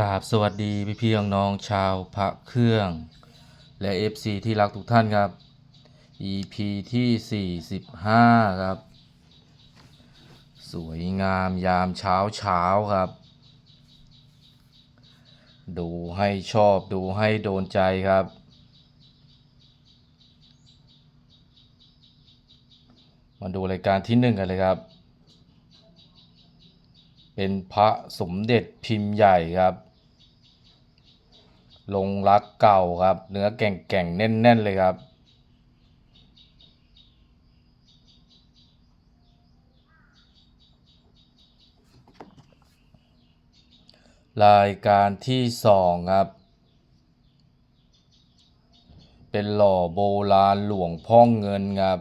กราบสวัสดีพี่พี่น้องชาวพระเครื่อง และ FC ที่รักทุกท่านครับ EP ที่ 45 ครับ สวยงามยามเช้าเช้าครับ ดูให้ชอบดูให้โดนใจครับ มาดูรายการที่หนึ่งกันเลยครับ เป็นพระสมเด็จพิมพ์ใหญ่ครับลงรักเก่าครับ เนื้อแก่งๆแน่น ๆ เลยครับ รายการที่สองครับ เป็นหล่อโบราณหลวงพ่อเงินครับ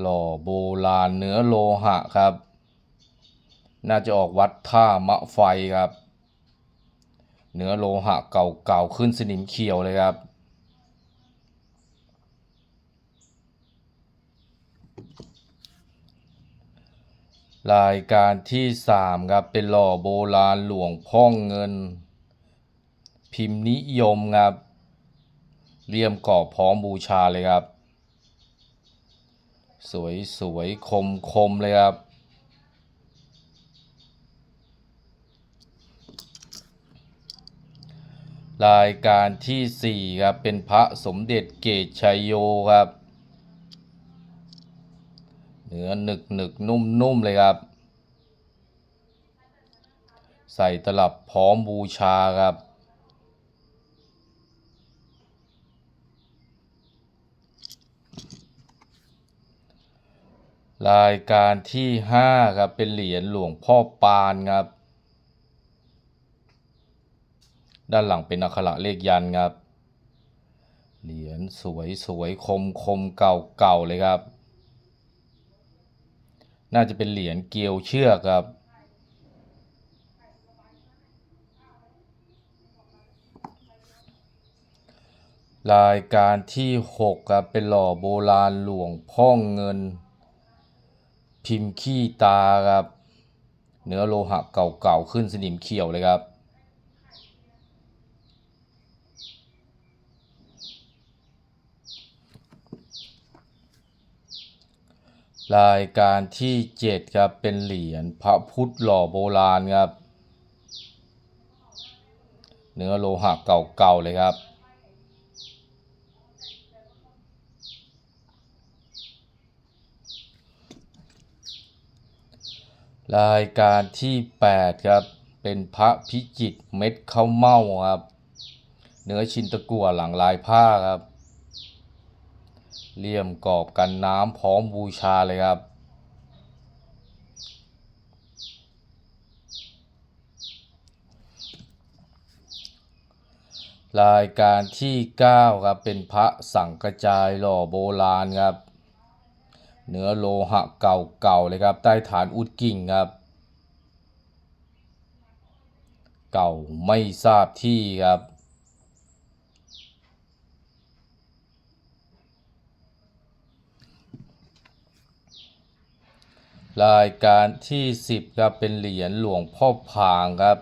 หล่อโบราณเนื้อโลหะครับ น่าจะออกวัดท่ามะไฟครับ เนื้อโลหะเก่าๆขึ้นสนิมเขียวเลยครับ รายการที่สามครับ เป็นหล่อโบราณหลวงพ่องเงิน พิมพ์นิยมครับเลี่ยมกรอบพร้อมบูชาเลยครับ สวยสวยคมคมเลยครับ รายการที่สี่ครับ เป็นพระสมเด็จเกตชัยโยครับ เนื้อหนึกหนึกนุ่มนุ่มเลยครับ ใส่ตลับพร้อมบูชาครับ รายการที่ห้าครับเป็นเหรียญหลวงพ่อปานครับ ด้านหลังเป็นอักขระเลขยันครับ เหรียญสวยสวยคมคมเก่าเก่าเลยครับ น่าจะเป็นเหรียญเกลียวเชือกครับรายการที่หกครับ เป็นหล่อโบราณหลวงพ่อเงิน พิมพ์ขี้ตาครับ เนื้อโลหะเก่าๆขึ้นสนิมเขียวเลยครับ รายการที่เจ็ดครับ เป็นเหรียญพระพุทธหล่อโบราณครับ เนื้อโลหะเก่าๆเลยครับ รายการที่แปดครับ เป็นพระพิจิตเม็ดข้าวเม่าครับ เนื้อชินตะกั่วหลังลายผ้าครับเลี่ยมกรอบกันน้ำพร้อมบูชาเลยครับ รายการที่เก้าครับ เป็นพระสังกระจายหล่อโบราณครับ เนื้อโลหะเก่าๆเลยครับ ใต้ฐานอุดกิ่งครับ เก่าไม่ทราบที่ครับ รายการที่สิบครับ เป็นเหรียญหลวงพ่อพางครับ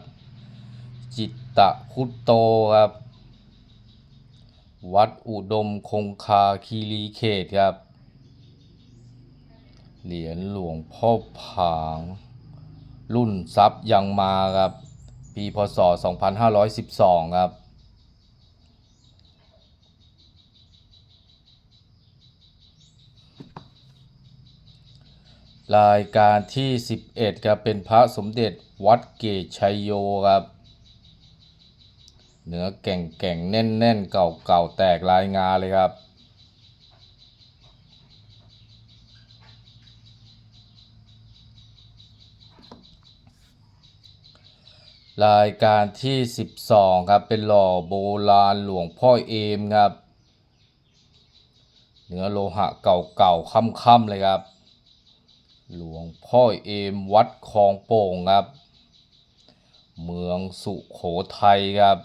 จิตตะพุตโตครับ วัดอุดมคงคาคีรีเขตครับ เหรียญหลวงพ่อผาง รุ่นทรัพย์ยังมาครับ ปีพศ 2512 ครับรายการที่ 11 ครับ เป็นพระสมเด็จวัดเกตชัยโยครับ เนื้อแก่งแก่งแน่นแน่นเก่าเก่าแตกลายงาเลยครับ รายการที่ 12 ครับ เป็นหล่อโบราณหลวงพ่อเอมครับ เนื้อโลหะเก่าๆค่ำๆเลยครับ หลวงพ่อเอมวัดคลองโป่งครับ เมืองสุโขทัยครับ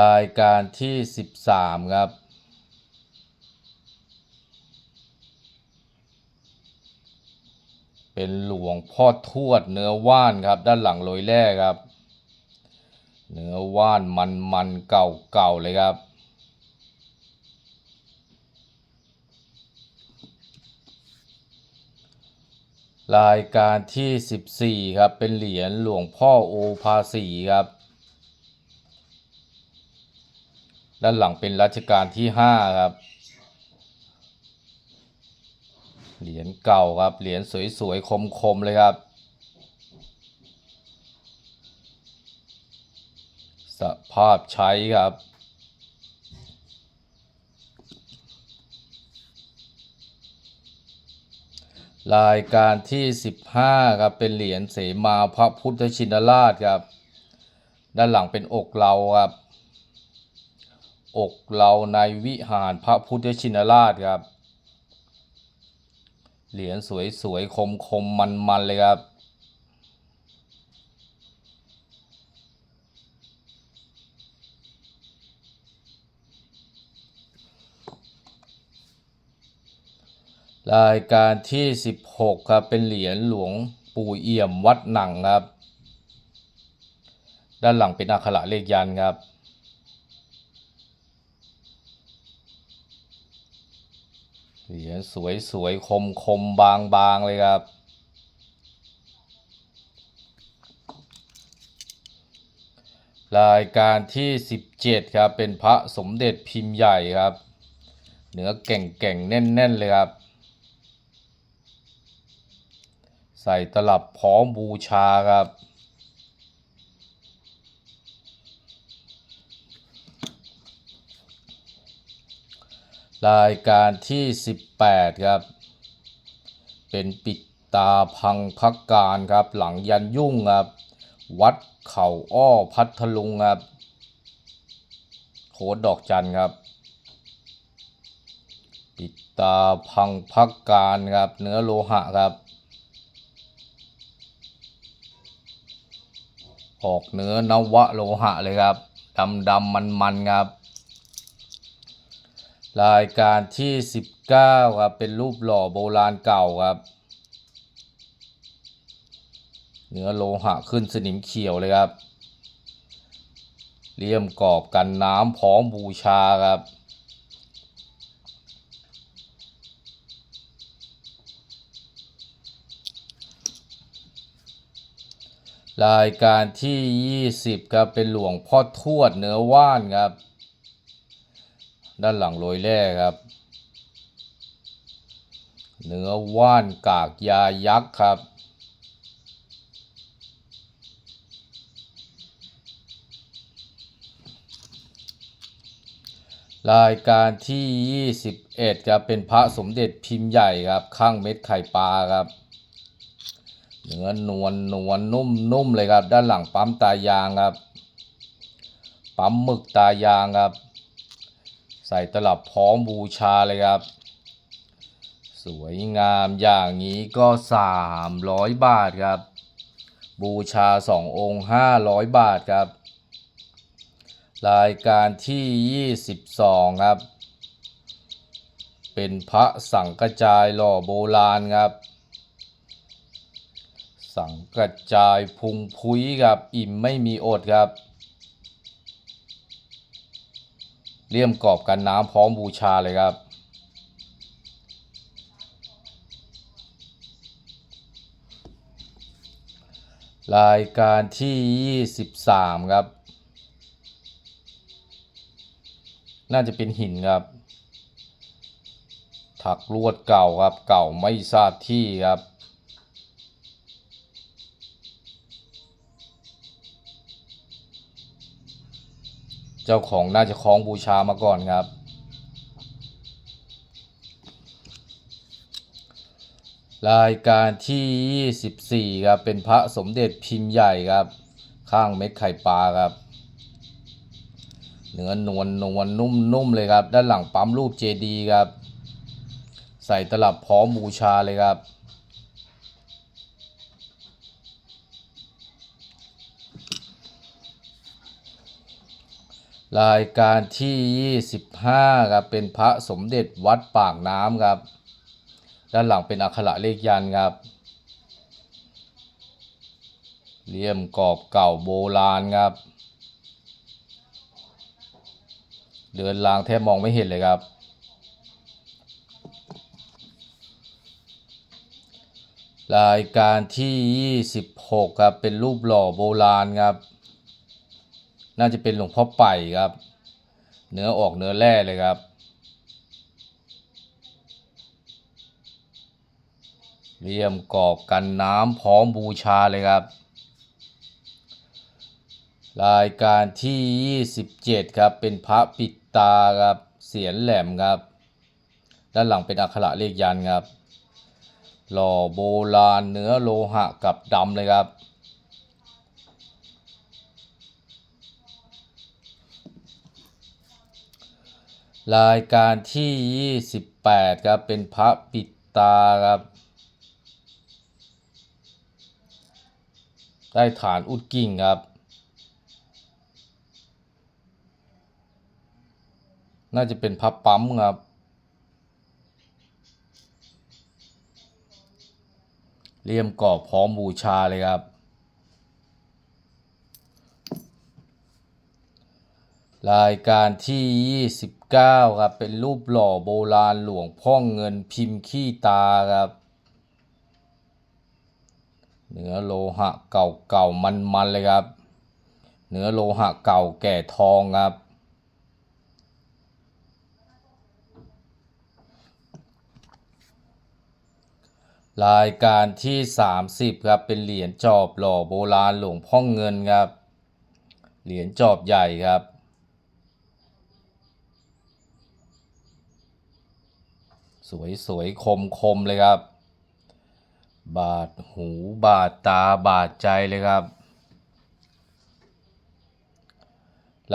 รายการที่ 13 ครับ เป็นหลวงพ่อทวดเนื้อว่านครับ ด้านหลังโรยแร่ครับ เนื้อว่านมันมันเก่าเก่าๆเลยครับ รายการที่ 14 ครับ เป็นเหรียญหลวงพ่อโอภาสีครับ ด้านหลังเป็นรัชกาลที่ 5 ครับ เหรียญเก่าครับ เหรียญสวยๆ คมๆ เลยครับ สภาพใช้ครับ รายการที่ 15 ครับ เป็นเหรียญเสมาพระพุทธชินราชครับ ด้านหลังเป็นอกเราครับ อกเราในวิหารพระพุทธชินราชครับ เหรียญสวยๆ คมๆ มันๆ เลยครับ รายการที่ 16 ครับ เป็นเหรียญหลวงปู่เอี่ยมวัดหนังครับ ด้านหลังเป็นอักขระเลขยันครับ เหรียญสวยสวยคมคมบางบางๆเลยครับ รายการที่ 17 ครับ เป็นพระสมเด็จพิมพ์ใหญ่ครับเนื้อเก่งเก่งๆแน่น ๆ เลยครับ ใส่ตลับพร้อมบูชาครับ รายการที่ 18 ครับ เป็นปิดตาพังพักการครับ หลังยันยุ่งครับ วัดเข่าอ้อพัทลุงครับ โคดดอกจันครับ ปิดตาพังพักการครับ เนื้อโลหะครับ ออกเนื้อนวะโลหะเลยครับดำดำมันมันครับ รายการที่ 19 ครับ เป็นรูปหล่อโบราณเก่าครับ เนื้อโลหะขึ้นสนิมเขียวเลยครับเลี่ยมกรอบกันน้ำพร้อมบูชาครับ รายการที่ 20 ครับ เป็นหลวงพ่อทวดเนื้อว่านครับ ด้านหลังโรยแร่ครับ เนื้อว่านกากยายักษ์ครับ รายการที่ 21ครับเป็นพระสมเด็จพิมพ์ใหญ่ครับข้างเม็ดไข่ปลาครับเนื้อนวลนวลนุ่มนุ่มเลยครับ ด้านหลังปั๊มตายางครับ ปั๊มหมึกตายางครับ ส่ตลับพร้อมบูชาเลยครับ สวยงามอย่างนี้ก็สามร้อยบาทครับ บูชาสององค์ห้าร้อยบาทครับ รายการที่ยี่สิบสองครับ เป็นพระสังกระจายหล่อโบราณครับ สังกระจายพุงพุ้ยครับ อิ่มไม่มีอดครับ เลี่ยมกรอบกันน้ำพร้อมบูชาเลยครับ รายการที่ 23 ครับ น่าจะเป็นหินครับ ถักลวดเก่าครับ เก่าไม่ทราบที่ครับ เจ้าของน่าจะคล้องบูชามาก่อนครับ รายการที่ 24 ครับ เป็นพระสมเด็จพิมพ์ใหญ่ครับ ข้างเม็ดไข่ปลาครับ เนื้อนวลนวลนุ่มนุ่มเลยครับ ด้านหลังปั๊มรูปเจดีย์ครับ ใส่ตลับพร้อมบูชาเลยครับ รายการที่ 25ครับเป็นพระสมเด็จวัดปากน้ำครับ ด้านหลังเป็นอักขระเลขยันครับเลี่ยมกรอบเก่าโบราณครับ เดินลางแทบมองไม่เห็นเลยครับ รายการที่ 26ครับเป็นรูปหล่อโบราณครับ น่าจะเป็นหลวงพ่อไป่ครับ เนื้อออกเนื้อแร่เลยครับ เลี่ยมกรอบกันน้ำพร้อมบูชาเลยครับ รายการที่ 27 ครับ เป็นพระปิดตาครับ เสียนแหลมครับ ด้านหลังเป็นอักขระเลขยันครับ หล่อโบราณเนื้อโลหะกับดำเลยครับ รายการที่ 28 ครับ เป็นพระปิดตาครับ ได้ฐานอุดกิ่งครับ น่าจะเป็นพระปั๊มครับ เลี่ยมกรอบพร้อมบูชาเลยครับ รายการที่ 29 ครับ เป็นรูปหล่อโบราณหลวงพ่อเงินพิมพ์ขี้ตาครับ เนื้อโลหะเก่าเก่ามันมันๆเลยครับ เนื้อโลหะเก่าแก่ทองครับ รายการที่ 30 ครับ เป็นเหรียญจอบหล่อโบราณหลวงพ่อเงินครับ เหรียญจอบใหญ่ครับ สวยสวยคมๆ เลยครับ บาดหูบาดตาบาดใจเลยครับ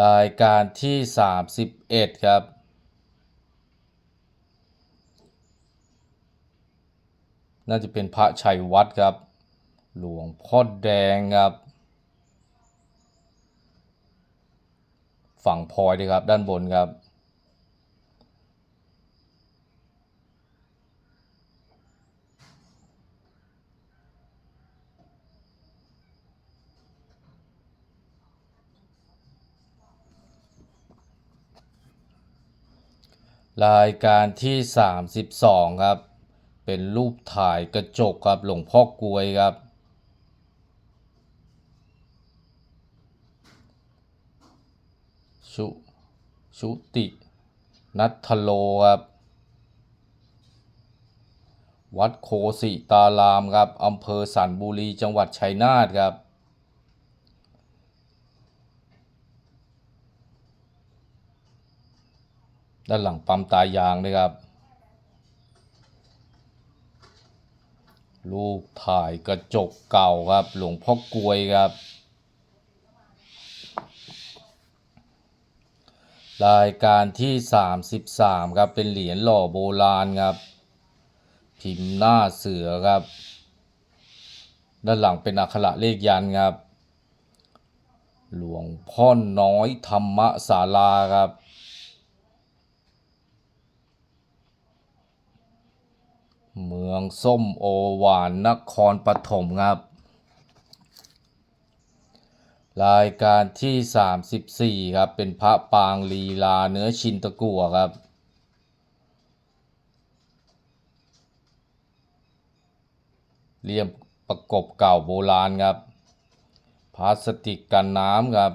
รายการที่ 31 ครับน่าจะเป็นพระชัยวัดครับ หลวงพ่อแดงครับ ฝั่งพลอยเลยครับ ด้านบนครับ รายการที่ 32 ครับ เป็นรูปถ่ายกระจกครับหลวงพ่อกลวยครับ ชุชุตินัทโลครับ วัดโคสิตารามครับอำเภอสันบุรีจังหวัดชัยนาทครับ ด้านหลังปั๊มตายางด้วยครับ รูปถ่ายกระจกเก่าครับ หลวงพ่อกลวยครับ รายการที่ 33 ครับเป็นเหรียญหล่อโบราณครับ พิมพ์หน้าเสือครับ ด้านหลังเป็นอักขระเลขยันครับ หลวงพ่อน้อยธรรมศาลาครับ เมื องส้มโอหวานนครปฐมครับ รายการที่ 34 ครับ เป็นพระปางลีลาเนื้อชินตะกั่วครับเลี่ยมประกบเก่าโบราณครับ พลาสติกกันน้ำครับ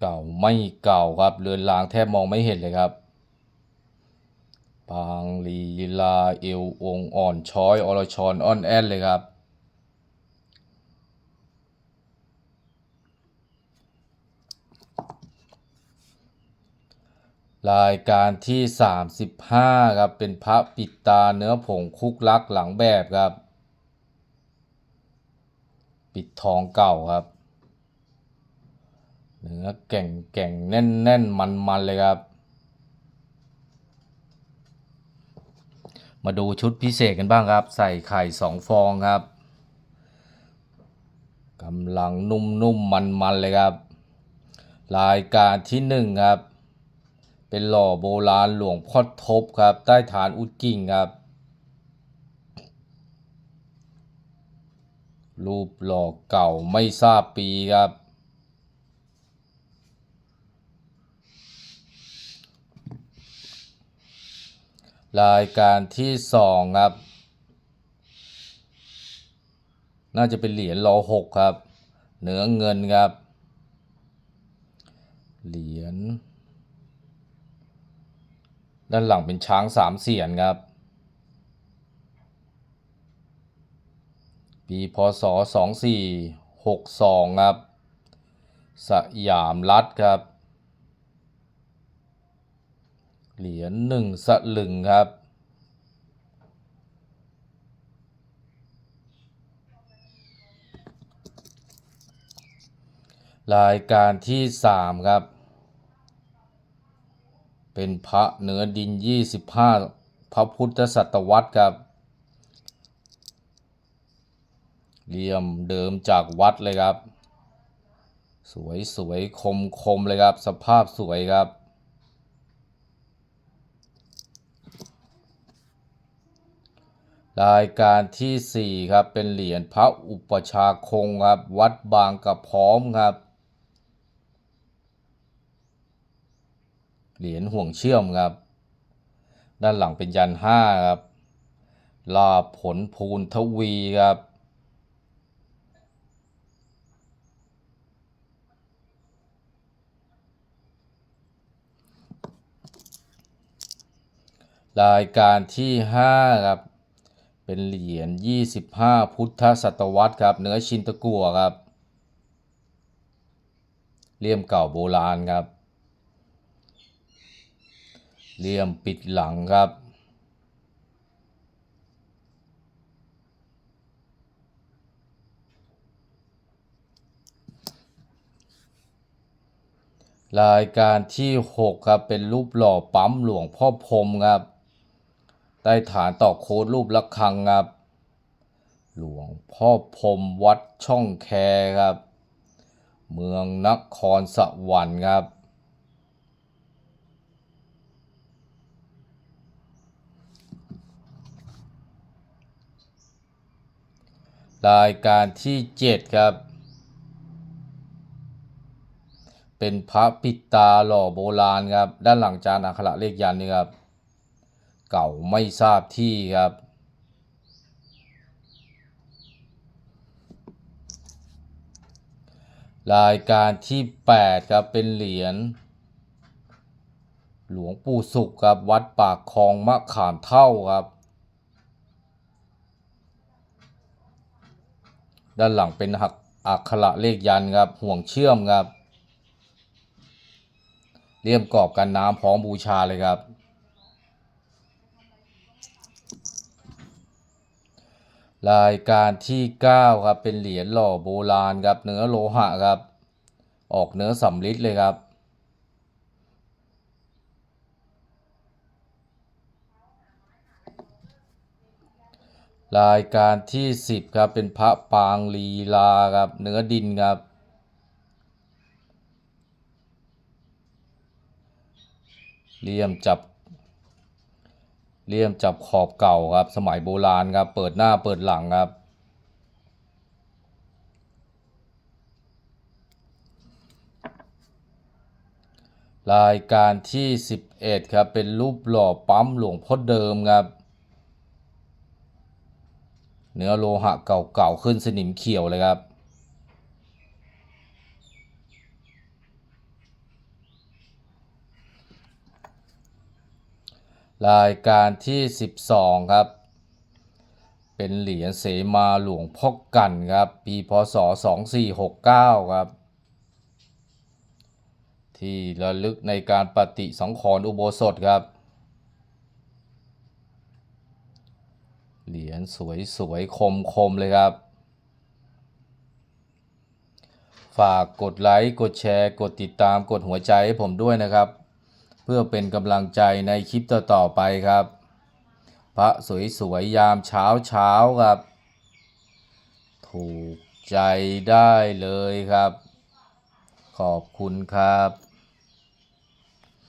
เก่าไม่เก่าครับ เรือนรางแทบมองไม่เห็นเลยครับ ปางลีลาเอวองอ่อนช้อยอรชรอ่อนแอนเลยครับ รายการที่ 35 ครับ เป็นพระปิดตาเนื้อผงคุกลักหลังแบบครับ ปิดทองเก่าครับ เนื้อแก่งแก่งแน่นแน่นมันมันเลยครับ มาดูชุดพิเศษกันบ้างครับ ใส่ไข่สองฟองครับกำลังนุ่มๆมันๆเลยครับ รายการที่หนึ่งครับ เป็นหล่อโบราณหลวงพ่อทบครับ ใต้ฐานอุดกิ่งครับ รูปหล่อเก่าไม่ทราบปีครับ รายการที่สองครับ น่าจะเป็นเหรียญรอหกครับ เหนือเงินครับ เหรียญ ด้านหลังเป็นช้างสามเสียนครับ ปีพศสองสี่หกสองครับ สยามรัฐครับ เหรียญหนึ่งสลึงครับ รายการที่สามครับ เป็นพระเนื้อดินยี่สิบห้าพระพุทธศตวรรษครับเลี่ยมเดิมจากวัดเลยครับ สวยสวยคมคมเลยครับ สภาพสวยครับ รายการที่สี่ครับ เป็นเหรียญพระอุปชาคงครับ วัดบางกระพร้อมครับ เหรียญห่วงเชื่อมครับ ด้านหลังเป็นยันห้าครับ ลาผลภูนทวีครับ รายการที่ห้าครับ เป็นเหรียญยี่สิบห้าพุทธศตวรรษครับ เนื้อชินตะกัวครับ เลี่ยมเก่าโบราณครับ เลี่ยมปิดหลังครับ รายการที่ 6 ครับ เป็นรูปหล่อปั๊มหลวงพ่อพรมครับ ใต้ฐานต่อโค้ดรูประฆังครับ หลวงพ่อพรมวัดช่องแคครับ เมืองนครสวรรค์ครับ รายการที่ 7 ครับ เป็นพระปิตาหล่อโบราณครับ ด้านหลังจานอักขระเลขยันต์นี่ครับ เก่าไม่ทราบที่ครับ รายการที่ 8 ครับ เป็นเหรียญหลวงปู่สุขครับ วัดปากคลองมะขามเท่าครับ ด้านหลังเป็นหักอักขระเลขยันครับ ห่วงเชื่อมครับ เลี่ยมกรอบกันน้ำพร้อมบูชาเลยครับ รายการที่ 9 ครับเป็นเหรียญหล่อโบราณครับเนื้อโลหะครับ ออกเนื้อสำริดเลยครับ รายการที่ 10 ครับเป็นพระปางลีลาครับเนื้อดินครับเลี่ยมจับ เลี่ยมจับขอบเก่าครับ สมัยโบราณครับ เปิดหน้าเปิดหลังครับ รายการที่ 11 ครับ เป็นรูปหล่อปั๊มหลวงพ่อเดิมครับ เนื้อโลหะเก่าๆขึ้นสนิมเขียวเลยครับ รายการที่ 12 ครับ เป็นเหรียญเสมาหลวงพ่อกันครับ ปีพศ 2469 ครับ ที่ระลึกในการปฏิสังขรณ์อุโบสถครับ เหรียญสวยสวยคมคมๆ เลยครับ ฝากกดไลค์ กดแชร์ กดติดตาม กดหัวใจให้ผมด้วยนะครับ เพื่อเป็นกำลังใจในคลิปต่อๆไปครับ พระสวยๆยามเช้าเช้าๆครับ ถูกใจได้เลยครับ ขอบคุณครับ